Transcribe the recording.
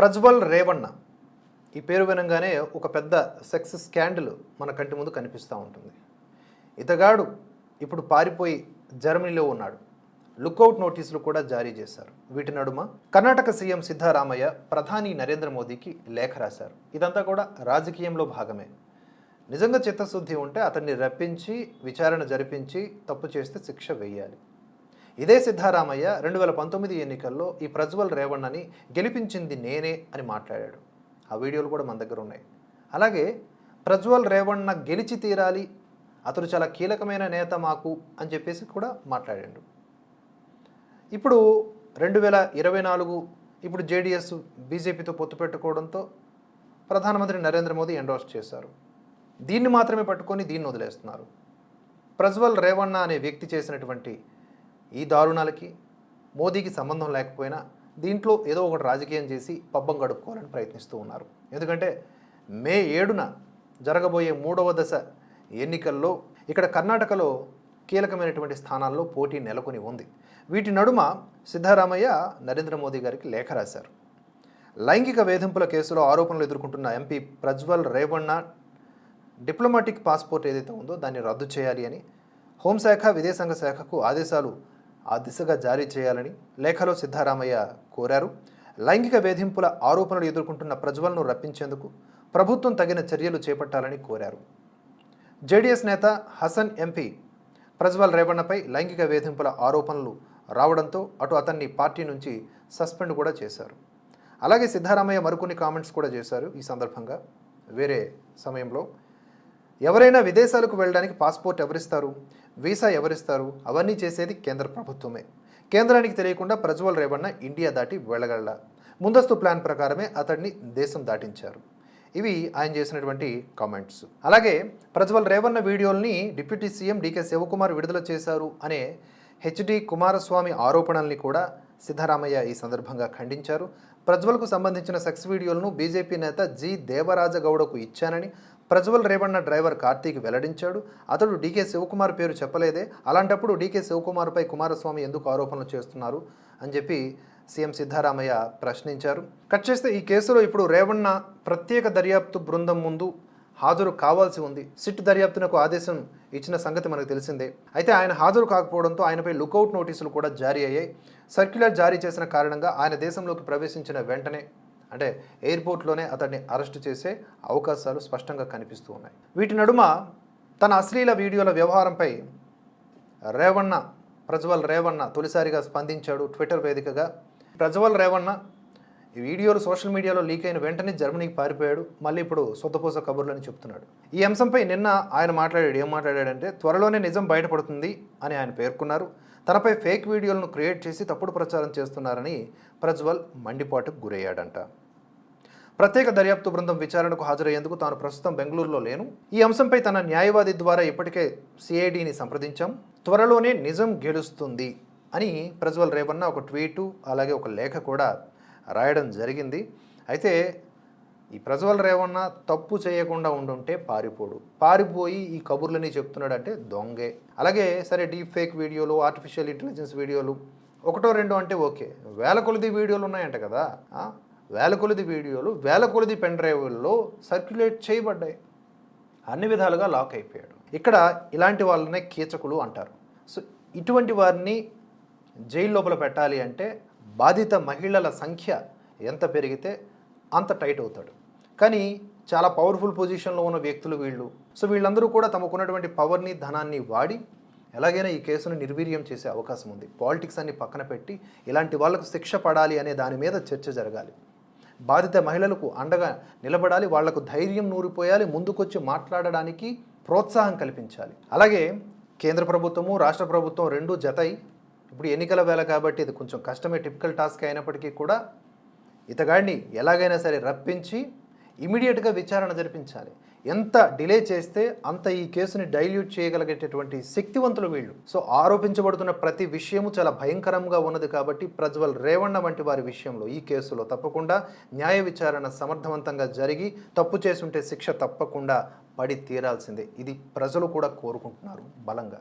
ప్రజ్వల్ రేవణ్ణ ఈ పేరు వినంగానే ఒక పెద్ద సెక్స్ స్కాండల్ మన కంటి ముందు కనిపిస్తూ ఉంటుంది. ఇతగాడు ఇప్పుడు పారిపోయి జర్మనీలో ఉన్నాడు. లుకౌట్ నోటీసులు కూడా జారీ చేశారు. వీటి నడుమ కర్ణాటక సీఎం సిద్ధరామయ్య ప్రధాని నరేంద్ర మోదీకి లేఖ రాశారు. ఇదంతా కూడా రాజకీయంలో భాగమే. నిజంగా చిత్తశుద్ధి ఉంటే అతన్ని రప్పించి విచారణ జరిపించి తప్పు చేస్తే శిక్ష వేయాలి. ఇదే సిద్ధారామయ్య రెండు వేల పంతొమ్మిది ఎన్నికల్లో ఈ ప్రజ్వల్ రేవణ్ణని గెలిపించింది నేనే అని మాట్లాడాడు. ఆ వీడియోలు కూడా మన దగ్గర ఉన్నాయి. అలాగే ప్రజ్వల్ రేవణ్ణ గెలిచి తీరాలి అతడు చాలా కీలకమైన నేత మాకు అని చెప్పేసి కూడా మాట్లాడాడు. ఇప్పుడు రెండు వేల ఇరవై నాలుగు ఇప్పుడు జేడీఎస్ బీజేపీతో పొత్తు పెట్టుకోవడంతో ప్రధానమంత్రి నరేంద్ర మోదీ ఎండోర్స్ చేశారు. దీన్ని మాత్రమే పట్టుకొని దీన్ని వదిలేస్తున్నారు. ప్రజ్వల్ రేవణ్ణ అనే వ్యక్తి చేసినటువంటి ఈ దారుణాలకి మోదీకి సంబంధం లేకపోయినా దీంట్లో ఏదో ఒకటి రాజకీయం చేసి పబ్బం గడుపుకోవాలని ప్రయత్నిస్తూ ఉన్నారు. ఎందుకంటే మే ఏడున జరగబోయే మూడవ దశ ఎన్నికల్లో ఇక్కడ కర్ణాటకలో కీలకమైనటువంటి స్థానాల్లో పోటీ నెలకొని ఉంది. వీటి నడుమ సిద్ధరామయ్య నరేంద్ర మోదీ గారికి లేఖ రాశారు. లైంగిక వేధింపుల కేసులో ఆరోపణలు ఎదుర్కొంటున్న MP Prajwal Revanna diplomatic passport ఏదైతే ఉందో దాన్ని రద్దు చేయాలి అని హోంశాఖ విదేశాంగ శాఖకు ఆదేశాలు ఆ దిశగా జారీ చేయాలని లేఖలో సిద్ధారామయ్య కోరారు. లైంగిక వేధింపుల ఆరోపణలు ఎదుర్కొంటున్న ప్రజ్వల్ను రప్పించేందుకు ప్రభుత్వం తగిన చర్యలు చేపట్టాలని కోరారు. జేడీఎస్ నేత హసన్ ఎంపీ ప్రజ్వల్ రేవణ్ణపై లైంగిక వేధింపుల ఆరోపణలు రావడంతో అటు అతన్ని పార్టీ నుంచి సస్పెండ్ కూడా చేశారు. అలాగే సిద్ధారామయ్య మరికొన్ని కామెంట్స్ కూడా చేశారు ఈ సందర్భంగా. వేరే సమయంలో ఎవరైనా విదేశాలకు వెళ్ళడానికి పాస్పోర్ట్ ఎవరిస్తారు? వీసా ఎవరిస్తారు? అవన్నీ చేసేది కేంద్ర ప్రభుత్వమే. కేంద్రానికి తెలియకుండా ప్రజ్వల్ రేవಣ್ణ ఇండియా దాటి వెళ్ళగల. ముందస్తు ప్లాన్ ప్రకారమే అతడిని దేశం దాటించారు. ఇవి ఆయన చేసినటువంటి కామెంట్స్. అలాగే ప్రజ్వల్ రేవన్న వీడియోల్ని డిప్యూటీ సీఎం డీకే శివకుమార్ విడుదల చేశారు అనే హెచ్డి కుమారస్వామి ఆరోపణల్ని కూడా సిద్ధరామయ్య ఈ సందర్భంగా ఖండించారు. ప్రజ్వల్కు సంబంధించిన సెక్స్ వీడియోలను బీజేపీ నేత జి దేవరాజగౌడకు ఇచ్చానని ప్రజ్వల్ రేవణ్ణ డ్రైవర్ కార్తీక్ వెల్లడించాడు. అతడు డీకే శివకుమార్ పేరు చెప్పలేదే. అలాంటప్పుడు డీకే శివకుమార్పై కుమారస్వామి ఎందుకు ఆరోపణలు చేస్తున్నారు అని చెప్పి సీఎం సిద్ధారామయ్య ప్రశ్నించారు. కట్ చేస్తే ఈ కేసులో ఇప్పుడు రేవణ్ణ ప్రత్యేక దర్యాప్తు బృందం ముందు హాజరు కావాల్సి ఉంది. సిట్ దర్యాప్తునకు ఆదేశం ఇచ్చిన సంగతి మనకు తెలిసిందే. అయితే ఆయన హాజరు కాకపోవడంతో ఆయనపై లుకౌట్ నోటీసులు కూడా జారీ అయ్యాయి. సర్క్యులర్ జారీ చేసిన కారణంగా ఆయన దేశంలోకి ప్రవేశించిన వెంటనే అంటే ఎయిర్పోర్ట్లోనే అతన్ని అరెస్టు చేసే అవకాశాలు స్పష్టంగా కనిపిస్తూ ఉన్నాయి. వీటి నడుమ తన అశ్లీల వీడియోల వ్యవహారంపై రేవణ్ణ ప్రజ్వల్ రేవణ్ణ తొలిసారిగా స్పందించాడు ట్విట్టర్ వేదికగా. ప్రజ్వల్ రేవణ్ణ ఈ వీడియోలు సోషల్ మీడియాలో లీక్ అయిన వెంటనే జర్మనీకి పారిపోయాడు. మళ్ళీ ఇప్పుడు సొత్తపోస కబుర్లని చెప్తున్నాడు. ఈ అంశంపై నిన్న ఆయన మాట్లాడాడు. ఏం మాట్లాడాడంటే త్వరలోనే నిజం బయటపడుతుంది అని ఆయన పేర్కొన్నారు. తనపై ఫేక్ వీడియోలను క్రియేట్ చేసి తప్పుడు ప్రచారం చేస్తున్నారని ప్రజ్వల్ మండిపాటుకు గురయ్యాడంట. ప్రత్యేక దర్యాప్తు బృందం విచారణకు హాజరయ్యేందుకు తాను ప్రస్తుతం బెంగళూరులో లేను. ఈ అంశంపై తన న్యాయవాది ద్వారా ఇప్పటికే సిఐడిని సంప్రదించాం. త్వరలోనే నిజం గెలుస్తుంది అని ప్రజ్వల్ రేవన్న ఒక ట్వీటు అలాగే ఒక లేఖ కూడా రాయడం జరిగింది. అయితే ఈ ప్రజ్వల్ రేవన్న తప్పు చేయకుండా ఉండుంటే పారిపోడు. పారిపోయి ఈ కబుర్లని చెప్తున్నాడంటే దొంగే. అలాగే సరే డీప్ ఫేక్ వీడియోలు ఆర్టిఫిషియల్ ఇంటెలిజెన్స్ వీడియోలు ఒకటో రెండో అంటే ఓకే. వేల కొలది వీడియోలు ఉన్నాయంట కదా. వేల కొలది వీడియోలు వేల కొలది పెన్ డ్రైవ్ల్లో సర్క్యులేట్ చేయబడ్డాయి. అన్ని విధాలుగా లాక్ అయిపోయాడు. ఇక్కడ ఇలాంటి వాళ్ళనే కీచకులు అంటారు. సో ఇటువంటి వారిని జైలు లోపల పెట్టాలి అంటే బాధిత మహిళల సంఖ్య ఎంత పెరిగితే అంత టైట్ అవుతాడు. కానీ చాలా పవర్ఫుల్ పొజిషన్లో ఉన్న వ్యక్తులు వీళ్ళు. సో వీళ్ళందరూ కూడా తమకున్నటువంటి పవర్ని ధనాన్ని వాడి ఎలాగైనా ఈ కేసును నిర్వీర్యం చేసే అవకాశం ఉంది. పాలిటిక్స్ అన్ని పక్కన పెట్టి ఇలాంటి వాళ్ళకు శిక్ష పడాలి అనే దాని మీద చర్చ జరగాలి. బాధిత మహిళలకు అండగా నిలబడాలి వాళ్ళకు ధైర్యం నూరిపోయాలి ముందుకొచ్చి మాట్లాడడానికి ప్రోత్సాహం కల్పించాలి. అలాగే కేంద్ర ప్రభుత్వము రాష్ట్ర ప్రభుత్వం రెండు జతై ఇప్పుడు ఎన్నికల వేళ కాబట్టి ఇది కొంచెం కష్టమే టిపికల్ టాస్క్ అయినప్పటికీ కూడా ఇతగాడిని ఎలాగైనా సరే రప్పించి ఇమీడియట్గా విచారణ జరిపించాలి. ఎంత డిలే చేస్తే అంత ఈ కేసుని డైల్యూట్ చేయగలిగేటటువంటి శక్తివంతులు వీళ్ళు. సో ఆరోపించబడుతున్న ప్రతి విషయము చాలా భయంకరంగా ఉన్నది కాబట్టి ప్రజ్వల్ రేవణ్ణ వంటి వారి విషయంలో ఈ కేసులో తప్పకుండా న్యాయ విచారణ సమర్థవంతంగా జరిగి తప్పు చేసుంటే శిక్ష తప్పకుండా పడి తీరాల్సిందే. ఇది ప్రజలు కూడా కోరుకుంటున్నారు బలంగా.